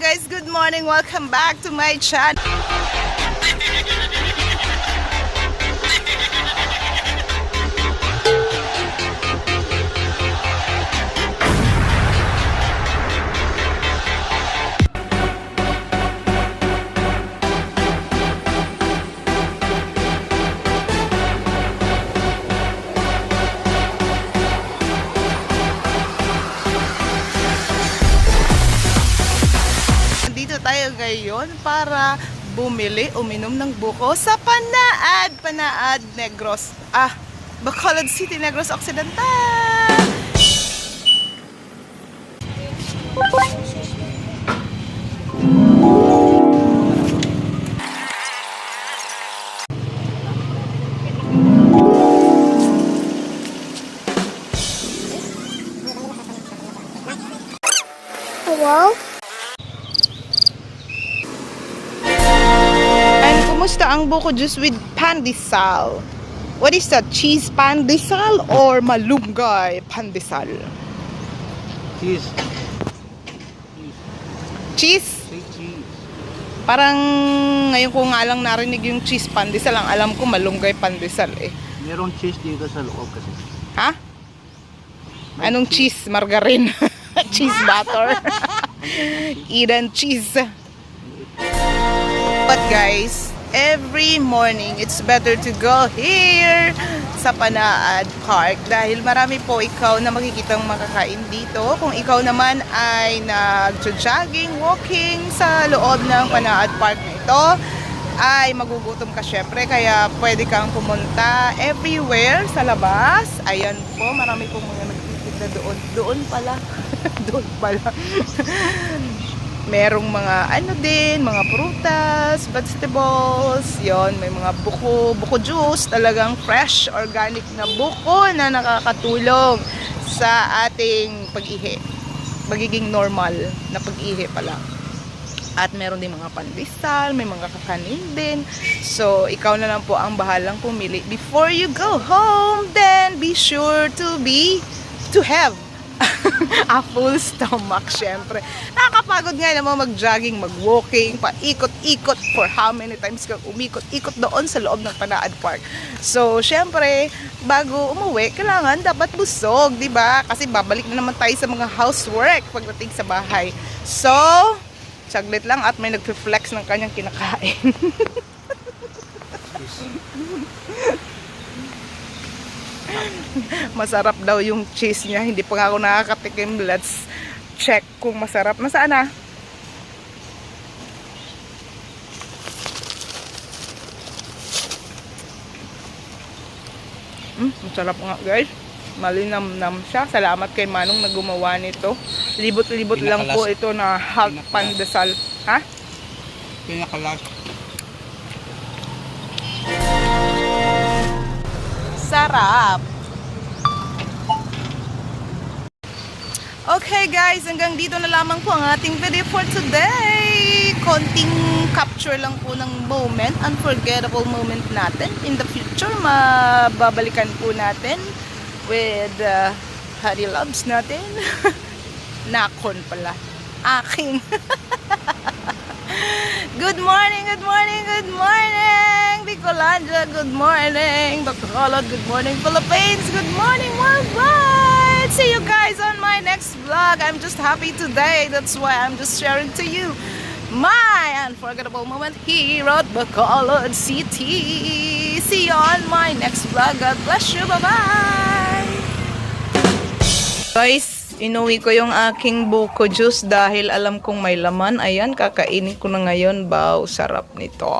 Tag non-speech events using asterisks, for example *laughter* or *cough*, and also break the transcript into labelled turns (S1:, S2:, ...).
S1: Guys, good morning. Welcome back to my channel. Ngayon para bumili, uminom ng buko sa Panaad, Panaad Negros. Ah, Bacolod City, Negros Occidental.
S2: Hello?
S1: Kumusta ang buko juice with pandesal? What is that? Cheese pandesal or malunggay pandesal?
S3: Cheese.
S1: Cheese?
S3: Cheese.
S1: Parang ngayon ko nga lang narinig yung cheese pandesal. Ang alam ko malunggay pandesal eh.
S3: Merong cheese dito sa loob kasi.
S1: Ha? Anong cheese? Margarine. *laughs* cheese butter. *laughs* Eden cheese. But guys, every morning, it's better to go here sa Panaad Park dahil marami po ikaw na makikitang makakain dito. Kung ikaw naman ay nag-jogging, walking sa loob ng Panaad Park na ito, ay magugutom ka syempre kaya pwede kang pumunta everywhere sa labas. Ayan po, marami pong mga nagtitinda doon. Doon pala. *laughs* doon pala. Merong mga ano din, mga prutas, vegetables, yon may mga buko, buko juice, talagang fresh, organic na buko na nakakatulong sa ating pag-ihi. Magiging normal na pag-ihi pala. At meron din mga pandesal, may mga kakanin din. So, ikaw na lang po ang bahalang pumili. Before you go home, then be sure to be, to have *laughs* a full stomach, syempre. Nakakapagod nga naman mag-jogging, mag-walking, paikot-ikot for how many times kang umikot-ikot doon sa loob ng Panaad Park. So, syempre, bago umuwi, kailangan dapat busog, di ba? Kasi babalik na naman tayo sa mga housework pagdating sa bahay. So, saglit lang at may nag-flex ng kanyang kinakain. *laughs* *laughs* masarap daw yung cheese niya. Hindi pa nga ako nakakatikim. Let's check kung masarap. Nasaan na? Mm, masarap nga guys. Malinam-nam siya. Salamat kay Manong na gumawa nito. Libot-libot lang po
S3: Pinakalas-
S1: ito na
S3: pinakalas.
S1: pandesal. Ha?
S3: Pinaka-last.
S1: Sarap! Okay guys, hanggang dito na lamang po ang ating video for today. Konting capture lang po ng moment, unforgettable moment natin. In the future, mababalikan po natin with uh, Harry Loves natin. *laughs* Nakon pala. Aking. *laughs* Good morning, good morning, good morning, Bicolandia, good morning, Bacolod, good morning, Philippines, good morning, worldwide. See you guys on my next vlog. I'm just happy today. That's why I'm just sharing to you my unforgettable moment here at Bacolod City. See you on my next vlog. God bless you. Bye-bye. Guys, inuwi ko yung aking buko juice dahil alam kong may laman. Ayan, kakainin ko na ngayon. Bao, sarap nito.